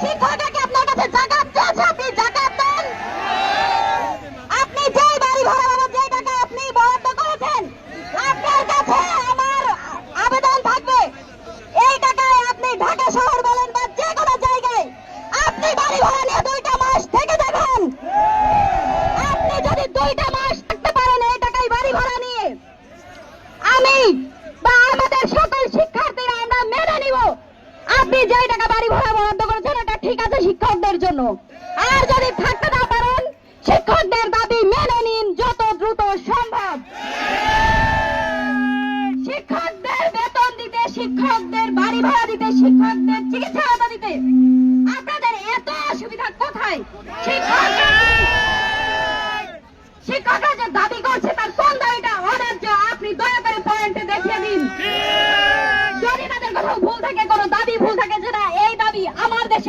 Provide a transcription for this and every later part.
ঠিক আপনি জাকাত দেন আপনি যেই করেছেন, আপনার কাছে আমার আবেদন থাকবে। এই টাকায় আপনি ঢাকা শহর বলেন যে কোনো জায়গায় আপনি বাড়ি ভাড়া দুইটা মাস থেকে যাবেন। আপনি যদি দুইটা মাস থাকতে পারেন এই টাকায় বাড়ি ভাড়া নিয়ে, আমি বা আমাদের সকল শিক্ষার্থীরা আমরা মেনে নিব। আপনি যেই টাকা বাড়ি ভাড়া বরাদ্দ ঠিক আছে শিক্ষকদের জন্য। আর যদি থাকতে না পারেন, শিক্ষকদের দাবি মেনে নিন যত দ্রুত সম্ভব। শিক্ষকদের বেতন দিতে, শিক্ষকদের বাড়ি ভাড়া দিতে, শিক্ষকদের চিকিৎসা দিতে।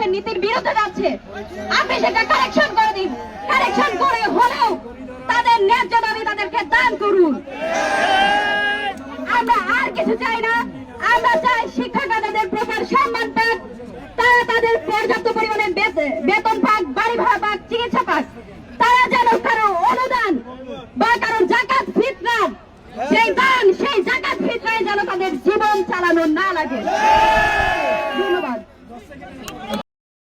নীতির বিরুদ্ধে যাচ্ছে, আপনি সেটা কারেকশন করে দিন। কারেকশন করে হলেও তাদের ন্যায্য দাবি তাদেরকে দান করুন। আমরা আর কিছু চাই না, আমরা চাই শিক্ষকরা তাদের প্রপার সম্মান পাক, তারা তাদের পর্যাপ্ত পরিমাণে বেত- বেতন পাক, বাড়ি ভাড়া পাক, চিকিৎসা পাক। তারা যেন কারও অনুদান বা কারও জাকাত ফিতরার সেই দান, সেই জাকাত ফিতরায় যেন তাদের জীবন চালানো না লাগে।